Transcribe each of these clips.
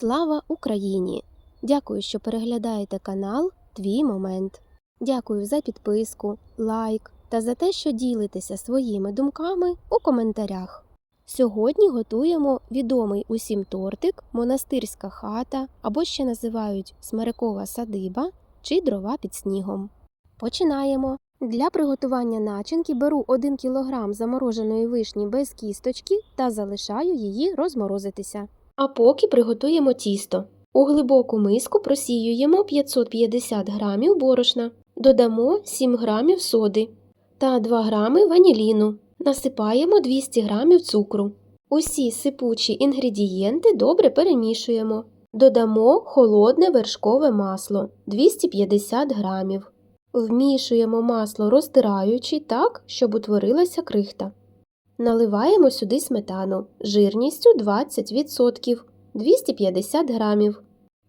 Слава Україні! Дякую, що переглядаєте канал Твій Момент. Дякую за підписку, лайк та за те, що ділитеся своїми думками у коментарях. Сьогодні готуємо відомий усім тортик, монастирська хата або ще називають смерекова садиба чи дрова під снігом. Починаємо. Для приготування начинки беру 1 кг замороженої вишні без кісточки та залишаю її розморозитися. А поки приготуємо тісто. У глибоку миску просіюємо 550 г борошна, додамо 7 г соди та 2 г ваніліну. Насипаємо 200 г цукру. Усі сипучі інгредієнти добре перемішуємо. Додамо холодне вершкове масло 250 г. Вмішуємо масло розтираючи так, щоб утворилася крихта. Наливаємо сюди сметану жирністю 20% 250 г.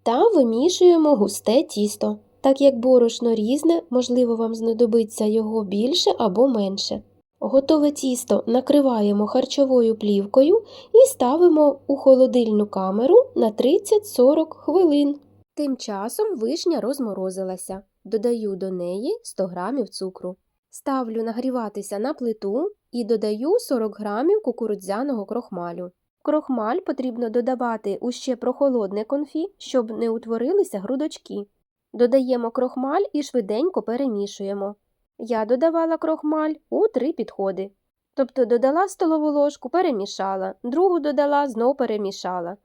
Та вимішуємо густе тісто. Так як борошно різне, можливо, вам знадобиться його більше або менше. Готове тісто накриваємо харчовою плівкою і ставимо у холодильну камеру на 30-40 хвилин. Тим часом вишня розморозилася. Додаю до неї 100 г цукру. Ставлю нагріватися на плиту і додаю 40 г кукурудзяного крохмалю. Крохмаль потрібно додавати у ще прохолодне конфі, щоб не утворилися грудочки. Додаємо крохмаль і швиденько перемішуємо. Я додавала крохмаль у три підходи. Тобто додала столову ложку, перемішала, другу додала, знов перемішала.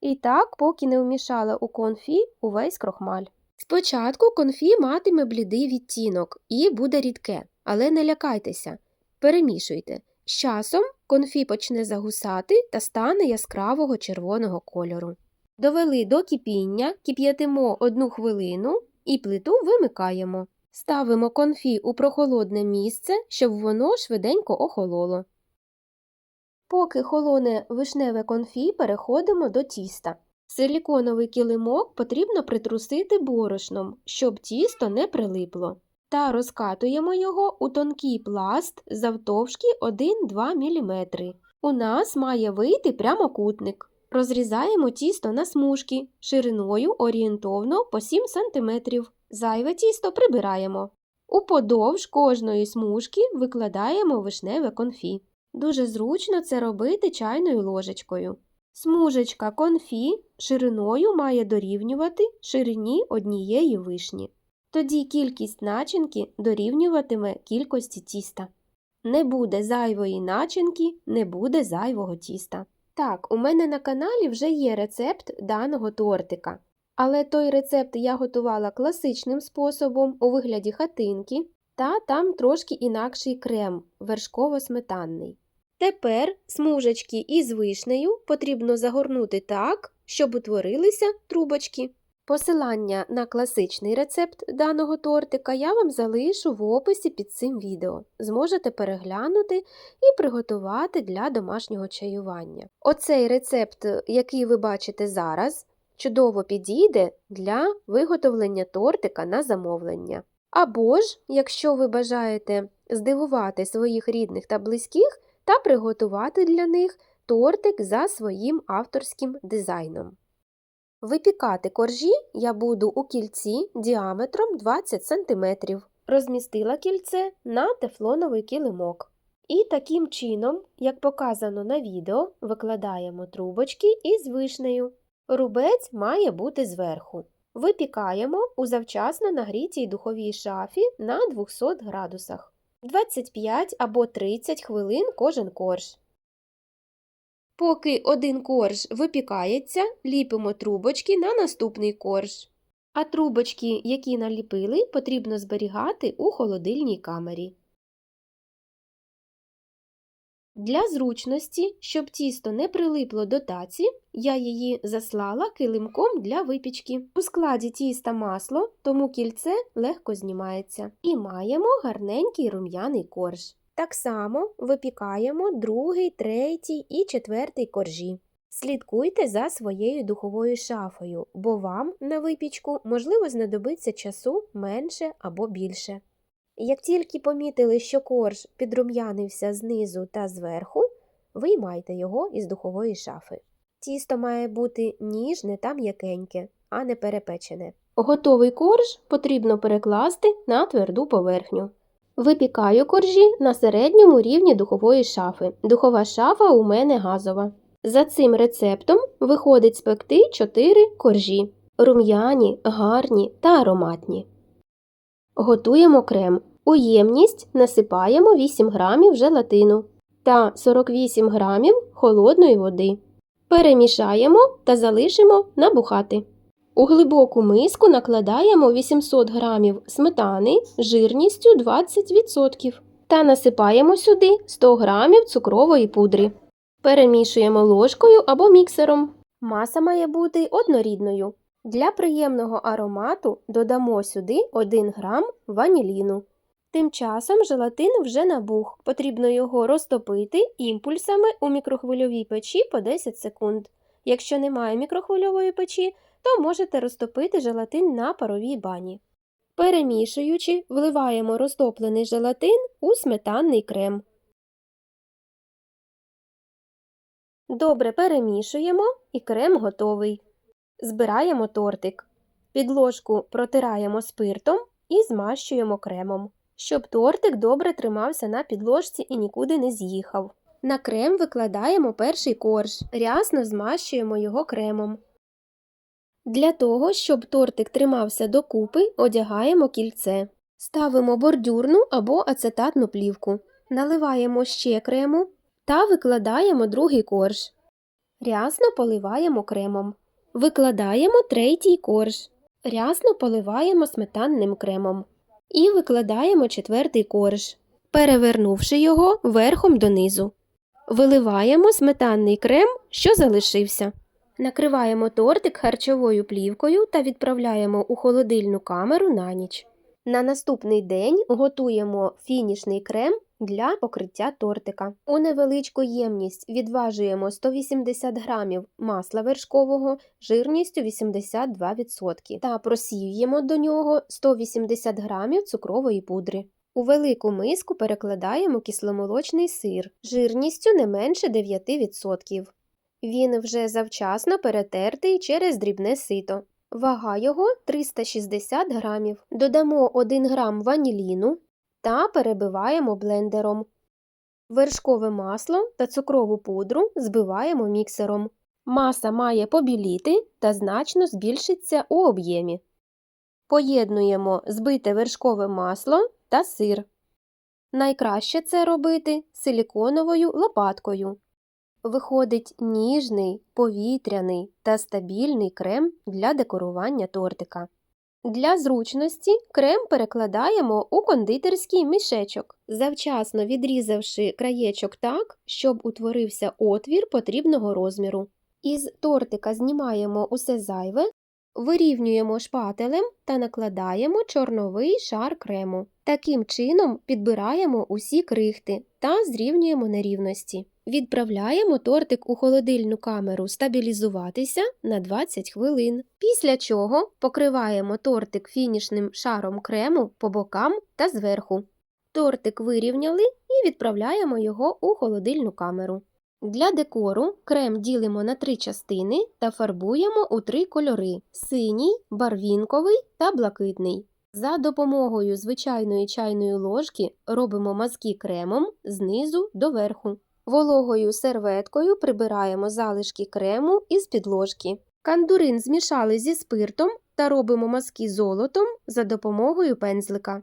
І так, поки не вмішала у конфі увесь крохмаль. Спочатку конфі матиме блідий відтінок і буде рідке, але не лякайтеся, перемішуйте. З часом конфі почне загусати та стане яскравого червоного кольору. Довели до кипіння, кип'ятимо одну хвилину і плиту вимикаємо. Ставимо конфі у прохолодне місце, щоб воно швиденько охололо. Поки холоне вишневе конфі, переходимо до тіста. Силіконовий килимок потрібно притрусити борошном, щоб тісто не прилипло. Та розкатуємо його у тонкий пласт завтовшки 1-2 мм. У нас має вийти прямокутник. Розрізаємо тісто на смужки шириною орієнтовно по 7 см. Зайве тісто прибираємо. Уподовж кожної смужки викладаємо вишневе конфі. Дуже зручно це робити чайною ложечкою. Смужечка конфі шириною має дорівнювати ширині однієї вишні. Тоді кількість начинки дорівнюватиме кількості тіста. Не буде зайвої начинки, не буде зайвого тіста. Так, у мене на каналі вже є рецепт даного тортика. Але той рецепт я готувала класичним способом у вигляді хатинки, та там трошки інакший крем вершково-сметанний. Тепер смужечки із вишнею потрібно загорнути так, щоб утворилися трубочки. Посилання на класичний рецепт даного тортика я вам залишу в описі під цим відео. Зможете переглянути і приготувати для домашнього чаювання. Оцей рецепт, який ви бачите зараз, чудово підійде для виготовлення тортика на замовлення. Або ж, якщо ви бажаєте здивувати своїх рідних та близьких, та приготувати для них тортик за своїм авторським дизайном. Випікати коржі я буду у кільці діаметром 20 см. Розмістила кільце на тефлоновий килимок. І таким чином, як показано на відео, викладаємо трубочки із вишнею. Рубець має бути зверху. Випікаємо у завчасно нагрітій духовій шафі на 200 градусах. 25 або 30 хвилин кожен корж. Поки один корж випікається, ліпимо трубочки на наступний корж. А трубочки, які наліпили, потрібно зберігати у холодильній камері. Для зручності, щоб тісто не прилипло до таці, я її заслала килимком для випічки. У складі тіста масло, тому кільце легко знімається. І маємо гарненький рум'яний корж. Так само випікаємо другий, третій і четвертий коржі. Слідкуйте за своєю духовою шафою, бо вам на випічку можливо знадобиться часу менше або більше. Як тільки помітили, що корж підрум'янився знизу та зверху, виймайте його із духової шафи. Тісто має бути ніжне та м'якеньке, а не перепечене. Готовий корж потрібно перекласти на тверду поверхню. Випікаю коржі на середньому рівні духової шафи. Духова шафа у мене газова. За цим рецептом виходить спекти 4 коржі рум'яні, гарні та ароматні. Готуємо крем. У ємність насипаємо 8 грамів желатину та 48 грамів холодної води. Перемішаємо та залишимо набухати. У глибоку миску накладаємо 800 грамів сметани жирністю 20% та насипаємо сюди 100 грамів цукрової пудри. Перемішуємо ложкою або міксером. Маса має бути однорідною. Для приємного аромату додамо сюди 1 грам ваніліну. Тим часом желатин вже набух. Потрібно його розтопити імпульсами у мікрохвильовій печі по 10 секунд. Якщо немає мікрохвильової печі, то можете розтопити желатин на паровій бані. Перемішуючи, вливаємо розтоплений желатин у сметанний крем. Добре перемішуємо і крем готовий. Збираємо тортик. Підложку протираємо спиртом і змащуємо кремом, щоб тортик добре тримався на підложці і нікуди не з'їхав. На крем викладаємо перший корж, рясно змащуємо його кремом. Для того, щоб тортик тримався докупи, одягаємо кільце. Ставимо бордюрну або ацетатну плівку. Наливаємо ще крему та викладаємо другий корж. Рясно поливаємо кремом. Викладаємо третій корж. Рясно поливаємо сметанним кремом. І викладаємо четвертий корж, перевернувши його верхом донизу. Виливаємо сметанний крем, що залишився. Накриваємо тортик харчовою плівкою та відправляємо у холодильну камеру на ніч. На наступний день готуємо фінішний крем для покриття тортика. У невеличку ємність відважуємо 180 грамів масла вершкового жирністю 82% та просіюємо до нього 180 грамів цукрової пудри. У велику миску перекладаємо кисломолочний сир жирністю не менше 9%. Він вже завчасно перетертий через дрібне сито. Вага його 360 грамів. Додамо 1 грам ваніліну та перебиваємо блендером. Вершкове масло та цукрову пудру збиваємо міксером. Маса має побіліти та значно збільшиться у об'ємі. Поєднуємо збите вершкове масло та сир. Найкраще це робити силіконовою лопаткою. Виходить ніжний, повітряний та стабільний крем для декорування тортика. Для зручності крем перекладаємо у кондитерський мішечок, завчасно відрізавши краєчок так, щоб утворився отвір потрібного розміру. Із тортика знімаємо усе зайве, вирівнюємо шпателем та накладаємо чорновий шар крему. Таким чином підбираємо усі крихти та зрівнюємо нерівності. Відправляємо тортик у холодильну камеру стабілізуватися на 20 хвилин. Після чого покриваємо тортик фінішним шаром крему по бокам та зверху. Тортик вирівняли і відправляємо його у холодильну камеру. Для декору крем ділимо на три частини та фарбуємо у три кольори синій, барвінковий та блакитний. За допомогою звичайної чайної ложки робимо мазки кремом знизу до верху. Вологою серветкою прибираємо залишки крему із підложки. Кандурин змішали зі спиртом та робимо мазки золотом за допомогою пензлика.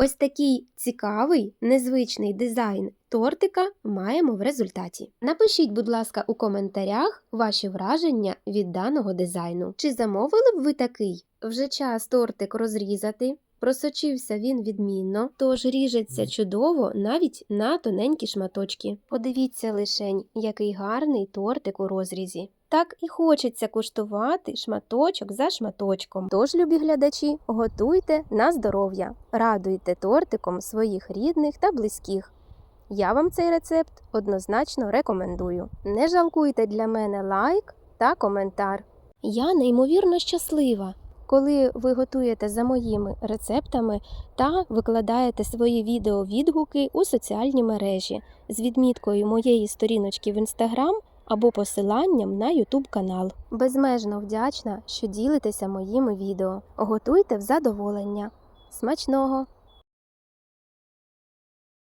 Ось такий цікавий, незвичний дизайн тортика маємо в результаті. Напишіть, будь ласка, у коментарях ваші враження від даного дизайну. Чи замовили б ви такий? Вже час тортик розрізати. Просочився він відмінно, тож ріжеться чудово навіть на тоненькі шматочки. Подивіться лишень, який гарний тортик у розрізі. Так і хочеться куштувати шматочок за шматочком. Тож, любі глядачі, готуйте на здоров'я, радуйте тортиком своїх рідних та близьких. Я вам цей рецепт однозначно рекомендую. Не жалкуйте для мене лайк та коментар. Я неймовірно щаслива, коли ви готуєте за моїми рецептами та викладаєте свої відео відгуки у соціальні мережі з відміткою моєї сторіночки в інстаграм або посиланням на YouTube канал. Безмежно вдячна, що ділитеся моїми відео. Готуйте в задоволення. Смачного!